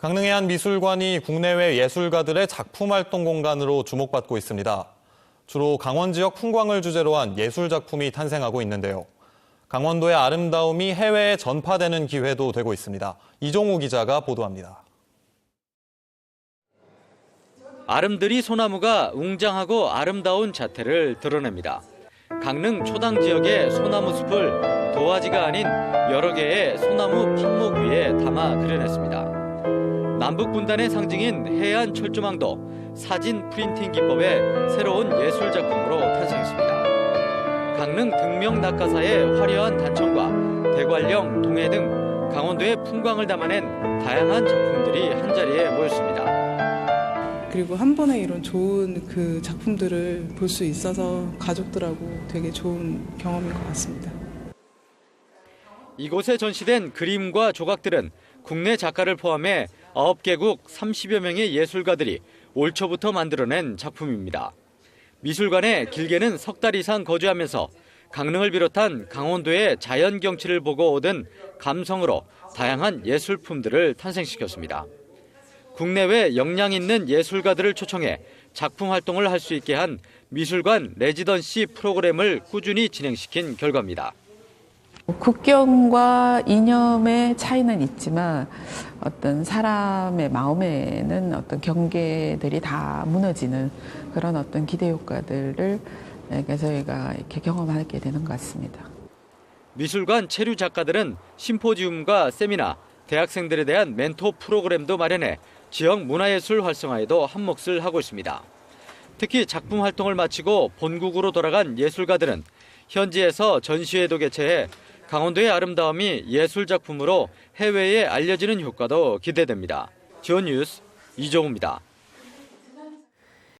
강릉의 한 미술관이 국내외 예술가들의 작품 활동 공간으로 주목받고 있습니다. 주로 강원 지역 풍광을 주제로 한 예술 작품이 탄생하고 있는데요. 강원도의 아름다움이 해외에 전파되는 기회도 되고 있습니다. 이종우 기자가 보도합니다. 아름드리 소나무가 웅장하고 아름다운 자태를 드러냅니다. 강릉 초당 지역의 소나무 숲을 도화지가 아닌 여러 개의 소나무 판목 위에 담아 그려냈습니다. 남북 분단의 상징인 해안 철조망도 사진 프린팅 기법의 새로운 예술 작품으로 탄생했습니다. 강릉 등명 낙가사의 화려한 단청과 대관령, 동해 등 강원도의 풍광을 담아낸 다양한 작품들이 한 자리에 모였습니다. 그리고 한 번에 이런 좋은 그 작품들을 볼 수 있어서 가족들하고 되게 좋은 경험인 것 같습니다. 이곳에 전시된 그림과 조각들은 국내 작가를 포함해 9개국 30여 명의 예술가들이 올 초부터 만들어낸 작품입니다. 미술관에 길게는 석 달 이상 거주하면서 강릉을 비롯한 강원도의 자연 경치를 보고 얻은 감성으로 다양한 예술품들을 탄생시켰습니다. 국내외 역량 있는 예술가들을 초청해 작품 활동을 할 수 있게 한 미술관 레지던시 프로그램을 꾸준히 진행시킨 결과입니다. 국경과 이념의 차이는 있지만 어떤 사람의 마음에는 어떤 경계들이 다 무너지는 그런 어떤 기대 효과들을 이렇게 저희가 이렇게 경험하게 되는 것 같습니다. 미술관 체류 작가들은 심포지움과 세미나, 대학생들에 대한 멘토 프로그램도 마련해 지역 문화예술 활성화에도 한몫을 하고 있습니다. 특히 작품 활동을 마치고 본국으로 돌아간 예술가들은 현지에서 전시회도 개최해 강원도의 아름다움이 예술 작품으로 해외에 알려지는 효과도 기대됩니다. 지원 뉴스 이종우입니다.